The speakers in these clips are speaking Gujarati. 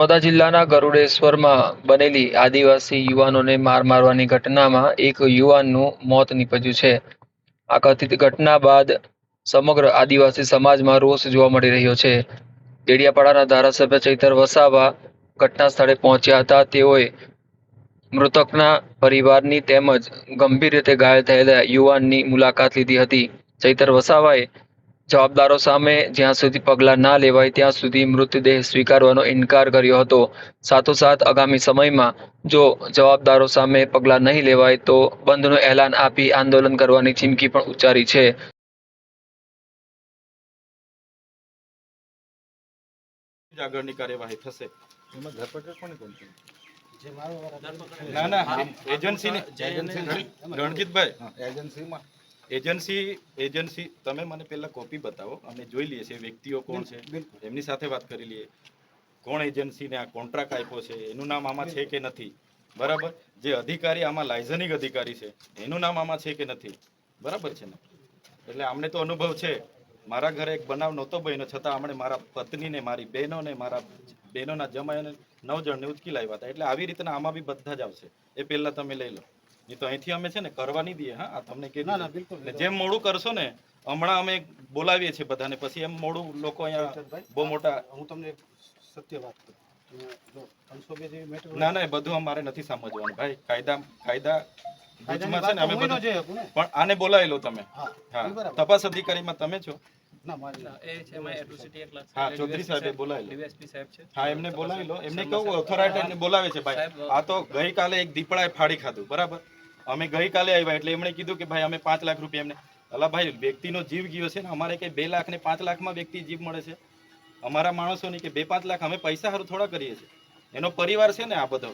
નર્મદા જિલ્લાના ગરુડેશ્વરમાં બનેલી આદિવાસી યુવાનોને માર મારવાની ઘટનામાં એક યુવાનનું મોત નીપજ્યું છે. આ કથિત ઘટના બાદ સમગ્ર આદિવાસી સમાજમાં રોષ જોવા મળી રહ્યો છે. ડેડિયાપાડાના ધારાસભ્ય ચૈતર વસાવા ઘટના સ્થળે પહોંચ્યા હતા. તેઓએ મૃતકના પરિવારની તેમજ ગંભીર રીતે ઘાયલ થયેલા યુવાનની મુલાકાત લીધી હતી. ચૈતર વસાવાએ જવાબદારો સામે જ્યાં સુધી પગલાં ના લેવાય ત્યાં સુધી મૃતદેહ સ્વીકારવાનો ઇનકાર કર્યો હતો. સાથોસાથ આગામી સમયમાં જો જવાબદારો સામે પગલાં નહીં લેવાય તો બંધનું એલાન આપી આંદોલન કરવાની ચીમકી પણ ઉચ્ચારી છે. જ આગળની કાર્યવાહી થશે. એમાં ધરપકડ કોને કોણ ના ના એજન્સીની રણજીતભાઈ. એજન્સીમાં. એજન્સી એજન્સી તમે મને પહેલા કોપી બતાવો. અમે જોઈ લઈએ છીએ વ્યક્તિઓ કોણ છે. એમની સાથે વાત કરી લઈએ. કોણ એજન્સીને આ કોન્ટ્રાક્ટ આપ્યો છે? એનું નામ આમાં છે કે નથી? બરાબર? જે અધિકારી આમાં લાયઝનિક અધિકારી છે એનું નામ આમાં છે કે નથી? બરાબર છે ને? એટલે અમને તો અનુભવ છે. મારા ઘરે એક બનાવ નહોતો બન્યો છતાં અમને મારા પત્નીને મારી બહેનોને મારા બહેનોના જમાઈને નવ જણને ઉચકી લાવ્યા હતા. એટલે આવી રીતના આમાં બી બધા જ આવશે. એ પહેલાં તમે લઈ લો. નહીં તો અહીંથી અમે છે ને કરવા નહીં દઈએ હા? આ તમને કે ના, ના, બિલકુલ. જેમ મોડું કરશો ને હમણાં અમે બોલાવીએ છીએ બધાને. પછી એમ મોડું લોકો અહીંયા બહુ મોટા હું તમને સત્ય વાત કરું. ના ના બધું અમારે નથી સમજવાનું ભાઈ કાયદા કાયદા ગુજમાં છે ને અમે બધું પણ આને બોલાવી લો તમે. હા એ. તપાસ અધિકારીમાં તમે છો? એ. હા ચૌધરી સાહેબે બોલાવી હા એમને બોલાવી લો. એમને કહું ઓથોરાઇટી બોલાવે છે ભાઈ. આ તો ગઈકાલે એક દીપડાએ ફાડી ખાધું બરાબર? અમે ગઈકાલે આવ્યા એટલે એમણે કીધું કે ભાઈ અમે પાંચ લાખ રૂપિયા એમને અલા ભાઈ વ્યક્તિનો જીવ ગયો છે ને અમારે કંઈ બે લાખ ને પાંચ લાખમાં વ્યક્તિ જીવ મળે છે? અમારા માણસોની કે બે પાંચ લાખ અમે પૈસા સારું થોડા કરીએ છીએ. એનો પરિવાર છે ને આ બધો.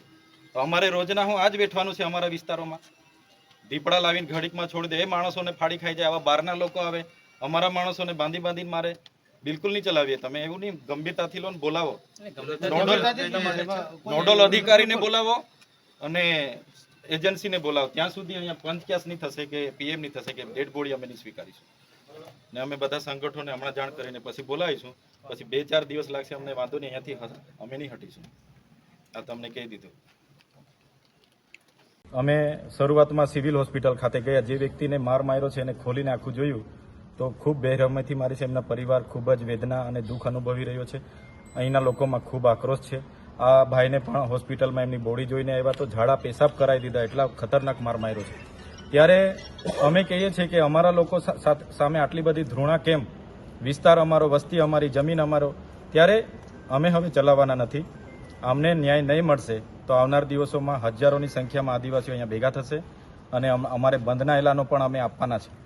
તો અમારે રોજના હું આજ બેઠવાનું છે અમારા વિસ્તારોમાં. દીપડા લાવીને ઘડીકમાં છોડી દે. એ માણસોને ફાડી ખાઈ જાય. આવા બહારના લોકો આવે. અમારા માણસોને બાંધી બાંધીને મારે બિલકુલ નહીં ચલાવીએ. તમે એવું નહીં ગંભીરતાથી લો ને બોલાવો નોડલ નોડલ અધિકારીને બોલાવો અને એજન્સીને બોલાવો. ત્યાં સુધી અહીંયા પંચક્યાસ નહીં થશે કે પીએમ નહીં થશે કે ડેડ બોડી અમે નહીં સ્વીકારીશું. ને અમે બધા સંગઠનોને હમણાં જાણ કરીને પછી બોલાવીશું. પછી બે ચાર દિવસ લાગશે અમને વાંધો નહીં, અહીંયાથી અમે નહીં હટીશું. આ તમને કહી દીધું. અમે શરૂઆતમાં સિવિલ હોસ્પિટલ ખાતે ગયા. જે વ્યક્તિને માર માર્યો છે એને ખોલીને આખું જોયું, તો ખૂબ બેરહમેથી મારી છે. એમના પરિવાર ખૂબ જ વેદના અને દુઃખ અનુભવી રહ્યો છે. અહીંના લોકોમાં ખૂબ આક્રોશ છે. આ ભાઈને પણ હોસ્પિટલમાં એમની બોડી જોઈને આવ્યા તો ઝાડા પેશાબ કરાવી દીધા, એટલા ખતરનાક માર માર્યો છે. ત્યારે અમે કહીએ છીએ કે અમારા લોકો સામે આટલી બધી ધૃણા કેમ? વિસ્તાર અમારો, વસ્તી અમારી, જમીન અમારો. ત્યારે અમે હવે ચલાવવાના નથી. અમને ન્યાય નહીં મળશે તો આવનાર દિવસોમાં હજારોની સંખ્યામાં આદિવાસીઓ અહીંયા ભેગા થશે અને અમ- અમારે બંધના એલાનો પણ અમે આપવાના છે.